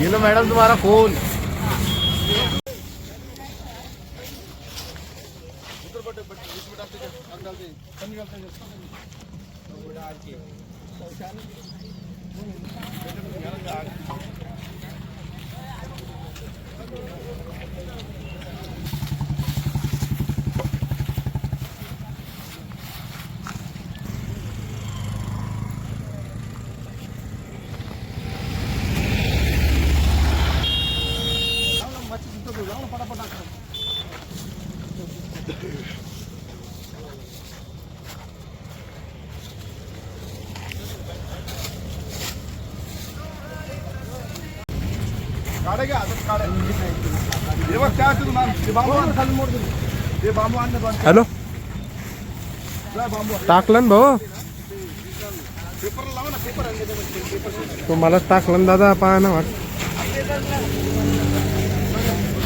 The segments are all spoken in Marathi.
ये लो मैडम तुम्हारा फोन. घ्या हे बघ काय असतं तुम्हाला ते बांबू आण खाली मोड ते बांबू आणलं हॅलो. बांबू टाकलं ना भाऊ. पेपर लावा ना पेपर आणले पेपर टाकलं ना दादा पहा ना वाट.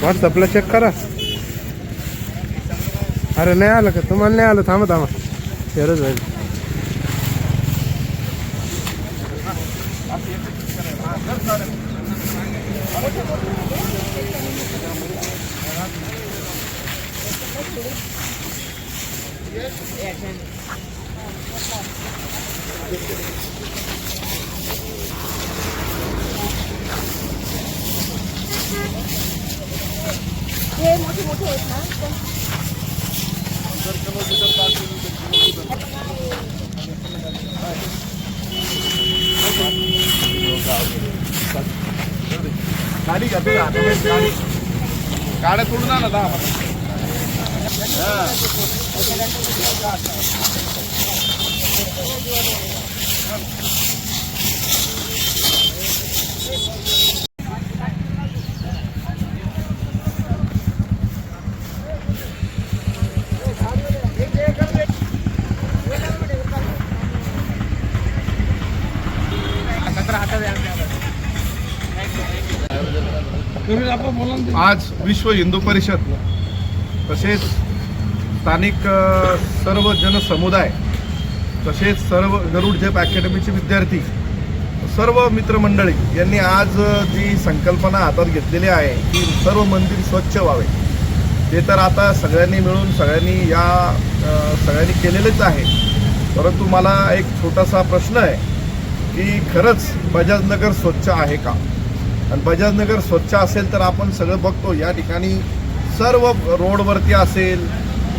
व्हॉट्सअपला चेक करा. अरे नाही आलं का? तुम्हाला नाही आलं? थांबा थांबा. शेअरच होईल गाडी घ्या तुझ्या हातामध्ये गाडी गाड्या तोडून आणा दहा मला आज विश्व हिंदू परिषद तसेच स्थानिक सर्व जनसमुदाय तसेच सर्व गरुड झेप अकॅडमीचे विद्यार्थी सर्व मित्रमंडळी यांनी आज जी संकल्पना हातात घेतलेली आहे की सर्व मंदिर स्वच्छ व्हावे. ते तर आता सगळ्यांनी मिळून सगळ्यांनी या सगळ्यांनी केलेलेच आहे. परंतु मला एक छोटासा प्रश्न आहे की खरंच बजाजनगर स्वच्छ आहे का? आणि बजाजनगर स्वच्छ असेल तर आपण सगळं बघतो. या ठिकाणी सर्व रोडवरती असेल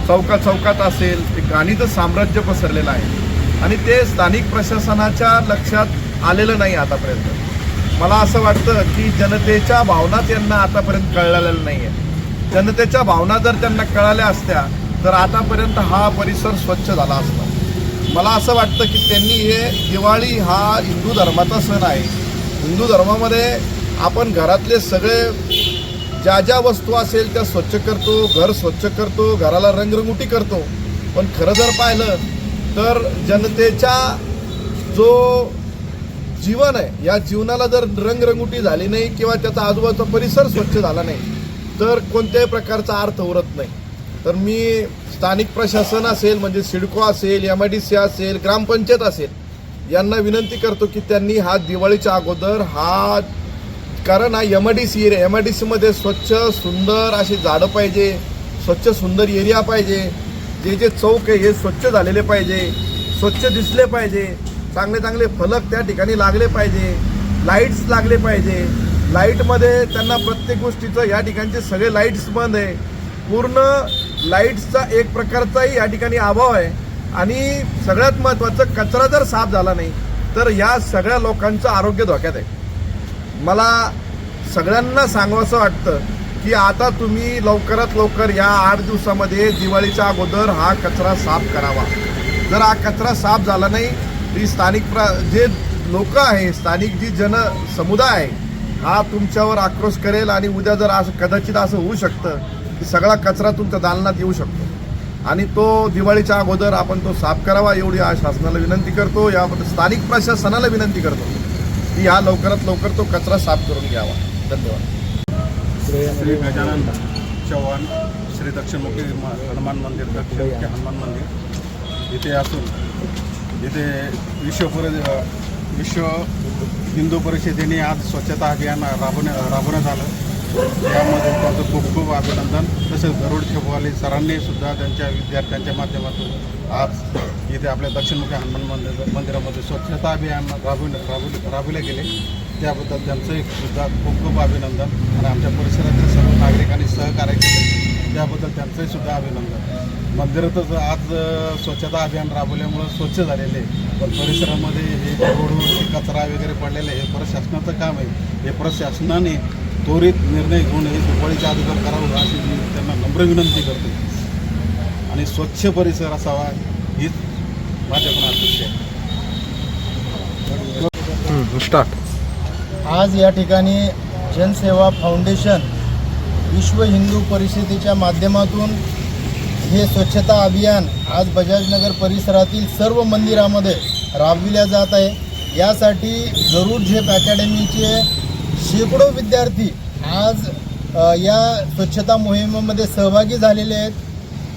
चौका चौकात असेल ते घाणीचं साम्राज्य पसरलेलं आहे. आणि ते स्थानिक प्रशासनाच्या लक्षात आलेलं नाही आतापर्यंत. मला असं वाटतं की जनतेच्या भावना त्यांना आतापर्यंत कळलेल्या नाही आहे जनतेच्या भावना जर त्यांना कळाल्या असत्या तर आतापर्यंत हा परिसर स्वच्छ झाला असता. मला असं वाटतं की त्यांनी हे दिवाळी हा हिंदू धर्माचा सण आहे. हिंदू धर्मामध्ये आपण घरातले सगळे ज्या ज्या वस्तू असेल त्या स्वच्छ करतो घर स्वच्छ करतो घराला रंगरंगुटी करतो. पण खरं जर पाहिलं तर जनतेच्या जो जीवन आहे या जीवनाला जर रंगरंगुटी झाली नाही किंवा त्याचा आजूबाजूचा परिसर स्वच्छ झाला नाही तर कोणत्याही प्रकारचा अर्थ उरत नाही. तर मी स्थानिक प्रशासन असेल म्हणजे सिडको असेल एम आय डी सी असेल ग्रामपंचायत असेल यांना विनंती करतो की त्यांनी हा दिवाळीच्या अगोदर हा कारण हा M I D C area M I D सीमध्ये स्वच्छ सुंदर असे झाडं पाहिजे स्वच्छ सुंदर एरिया पाहिजे. जे जे चौक आहे हे स्वच्छ झालेले पाहिजे. स्वच्छ दिसले पाहिजे. चांगले चांगले फलक त्या ठिकाणी लागले पाहिजे. लाईट्स लागले पाहिजे. लाईटमध्ये त्यांना प्रत्येक गोष्टीचं या ठिकाणचे सगळे लाईट्स बंद आहे. पूर्ण लाईट्सचा एक प्रकारचाही या ठिकाणी अभाव आहे. आणि सगळ्यात महत्त्वाचं कचरा जर साफ झाला नाही तर या सगळ्या लोकांचं आरोग्य धोक्यात आहे. मला सगळ्यांना सांगावंसं वाटतं की आता तुम्ही लवकरात लवकर या आठ दिवसामध्ये दिवाळीच्या अगोदर हा कचरा साफ करावा. जर हा कचरा साफ झाला नाही ती स्थानिक प्र जे लोक आहे स्थानिक जी जन समुदाय आहे हा तुमच्यावर आक्रोश करेल आणि उद्या जर असं कदाचित असं होऊ शकतं की सगळा कचरा तुमच्या दालनात येऊ शकतो. आणि तो दिवाळीच्या अगोदर आपण तो साफ करावा एवढी शासनाला विनंती करतो या स्थानिक प्रशासनाला विनंती करतो. की हा लवकरात लवकर तो कचरा साफ करून घ्यावा. धन्यवाद. श्री गजानन चव्हाण श्री दक्षिणमुखी म- हनुमान मंदिर दक्षिणमुखी हनुमान मंदिर. इथे असून इथे विश्व विश्व हिंदू परिषदेने आज स्वच्छता अभियान राबवण्या राबवण्यात आलं. त्यामध्ये त्यांचं खूप खूप अभिनंदन. तसेच गरुड खेपवाले सरांनी सुद्धा त्यांच्या विद्यार्थ्यांच्या माध्यमातून आज इथे आपल्या दक्षिणमुखी हनुमान मंदिर मंदिरामध्ये स्वच्छता अभियान राबविण्या राबवले राबवले गेले. त्याबद्दल त्यांचंही सुद्धा खूप खूप अभिनंदन. आणि आमच्या परिसरातील सर्व नागरिकांनी सहकार्य केले. त्याबद्दल त्यांचंही सुद्धा अभिनंदन. मंदिरातच आज स्वच्छता अभियान राबवल्यामुळं स्वच्छ झालेले आहे. पण परिसरामध्ये हे रोडवरती कचरा वगैरे पडलेले आहे हे प्रशासनाचं काम आहे. हे प्रशासनाने त्वरित निर्णय घेऊन हे दुपारीच्या अगोदर करावं अशी मी त्यांना नम्र विनंती करतो. आणि स्वच्छ परिसर असावा हीच स्टार्ट आज या ठिकाणी जनसेवा फाउंडेशन विश्व हिंदू परिषदेच्या माध्यमातून हे स्वच्छता अभियान आज बजाजनगर परिसरातील सर्व मंदिरामध्ये राबविल्या जात आहे. यासाठी गरुड झेप अकॅडमीचे शेकडो विद्यार्थी आज या स्वच्छता मोहिमेमध्ये सहभागी झालेले आहेत.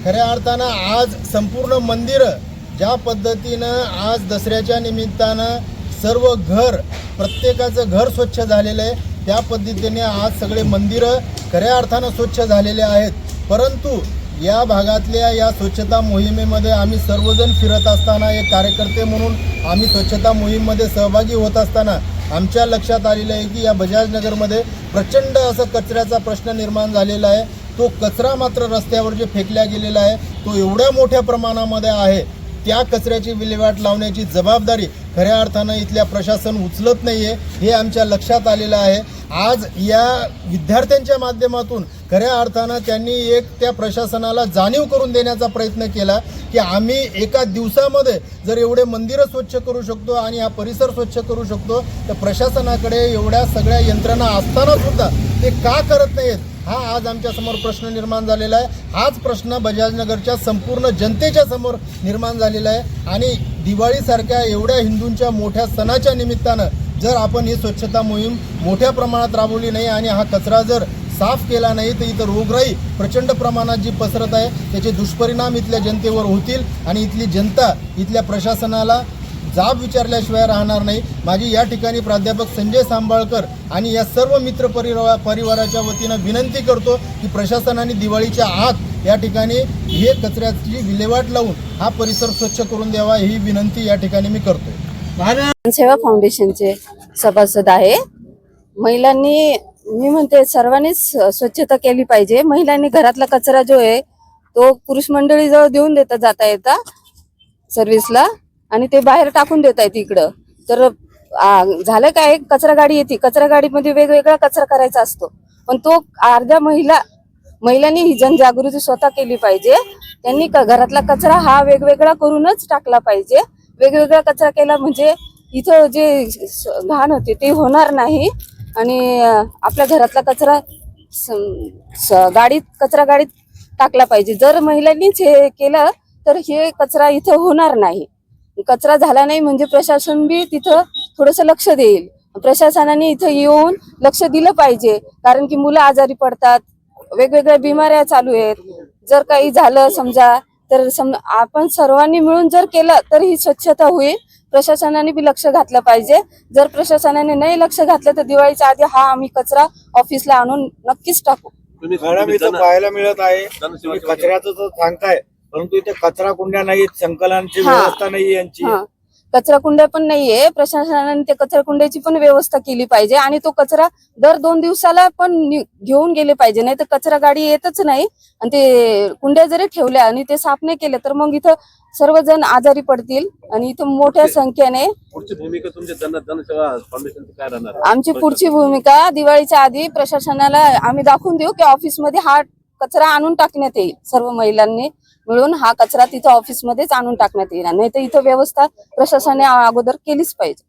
खऱ्या अर्थानं आज संपूर्ण मंदिरं ज्या पद्धतीनं आज दसऱ्याच्या निमित्तानं सर्व घर प्रत्येकाचं घर स्वच्छ झालेलं आहे त्या पद्धतीने आज सगळे मंदिरं खऱ्या अर्थानं स्वच्छ झालेले आहेत. परंतु या भागातल्या या स्वच्छता मोहिमेमध्ये आम्ही सर्वजण फिरत असताना एक कार्यकर्ते म्हणून आम्ही स्वच्छता मोहिमेमध्ये सहभागी होत असताना आमच्या लक्षात आलेलं आहे की या बजाजनगरमध्ये प्रचंड असं कचऱ्याचा प्रश्न निर्माण झालेला आहे. तो कचरा मात्र रस्त्यावर जे फेकल्या गेलेला आहे तो एवढ्या मोठ्या प्रमाणामध्ये आहे त्या कचऱ्याची विल्हेवाट लावण्याची जबाबदारी खऱ्या अर्थानं इथल्या प्रशासन उचलत नाही आहे हे आमच्या लक्षात आलेलं आहे. आज या विद्यार्थ्यांच्या माध्यमातून खऱ्या अर्थानं त्यांनी एक त्या प्रशासनाला जाणीव करून देण्याचा प्रयत्न केला की आम्ही एका दिवसामध्ये जर एवढे मंदिरं स्वच्छ करू शकतो आणि हा परिसर स्वच्छ करू शकतो तर प्रशासनाकडे एवढ्या सगळ्या यंत्रणा असताना सुद्धा ते का करत नाहीत हा आज आमच्यासमोर प्रश्न निर्माण झालेला आहे. हाच प्रश्न बजाजनगरच्या संपूर्ण जनतेच्या समोर निर्माण झालेला आहे. आणि दिवाळीसारख्या एवढ्या हिंदूंच्या मोठ्या सणाच्या निमित्तानं जर आपण ही स्वच्छता मोहीम मोठ्या प्रमाणात राबवली नाही आणि हा कचरा जर साफ केला नाही तर इथं रोगराई प्रचंड प्रमाणात जी पसरत आहे त्याचे दुष्परिणाम इथल्या जनतेवर होतील आणि इथली जनता इथल्या प्रशासनाला जाब विचारल्याशिवाय राहणार नाही. माझी या ठिकाणी प्राध्यापक संजय सांबाळकर आणि या सर्व मित्र परिवार परिवाराच्या वतीनं विनंती करतो की प्रशासनाने दिवाळीच्या आत या ठिकाणी हे कचऱ्याची विल्हेवाट लावून हा परिसर स्वच्छ करून द्यावा ही विनंती या ठिकाणी मी करतो सेवा फाउंडेशनचे सभासद आहे. महिलांनी मी म्हणते सर्वांनीच स्वच्छता केली पाहिजे. महिलांनी घरातला कचरा जो आहे तो पुरुष मंडळी जवळ देऊन देता जाता येता सर्व्हिसला आणि ते बाहेर टाकून देता येते इकडं. तर झालं काय? कचरा गाडी येते. कचरा गाडीमध्ये वेगवेगळा कचरा करायचा असतो. पण तो अर्ध्या महिला महिलांनी ही जनजागृती स्वतः केली पाहिजे. त्यांनी घरातला कचरा हा वेगवेगळा करूनच टाकला पाहिजे. वेगवेगळा कचरा केला म्हणजे इथं जे स- घाण होते ते होणार नाही. आणि आपल्या घरातला कचरा स- स- गाडीत कचरा गाडीत टाकला पाहिजे. जर महिलांनीच हे केलं तर हे कचरा इथं होणार नाही. कचरा झाला नाही म्हणजे प्रशासन बी तिथं थोडस लक्ष देईल. प्रशासनाने इथं येऊन लक्ष दिलं पाहिजे. कारण की मुलं आजारी पडतात वेगवेगळ्या बिमाऱ्या चालू आहेत. जर काही झालं समजा तर सम आपण सर्वांनी मिळून जर केलं तर ही स्वच्छता होईल. प्रशासनाने बी लक्ष घातलं पाहिजे. जर प्रशासनाने नाही लक्ष घातलं तर दिवाळीच्या आधी हा आम्ही कचरा ऑफिसला आणून नक्कीच टाकू. मॅडम इथं पाहायला मिळत आहे. कचऱ्याचं तर सांगताय परंतु इथे कचरा कुंड्या नाहीत संकलनाची. व्यवस्था नाही यांची. हा कचरा कुंड्या पण नाहीये. प्रशासनाने ते कचरा कुंड्याची पण व्यवस्था केली पाहिजे आणि तो कचरा दर दोन दिवसाला पण घेऊन गेले पाहिजे. नाही तर कचरा गाडी येतच नाही. आणि ते कुंड्या जरी ठेवल्या आणि ते साफ नाही केले तर मग इथं सर्वजण आजारी पडतील आणि इथं मोठ्या संख्येने आमची पुढची भूमिका दिवाळीच्या आधी प्रशासनाला आम्ही दाखवून देऊ की ऑफिसमध्ये हा कचरा आणून टाकण्यात येईल सर्व महिलांनी. मिळून हा कचरा तिथं ऑफिसमध्येच आणून टाकण्यात येईल नाही तर इथं व्यवस्था प्रशासनाने अगोदर केलीच पाहिजे.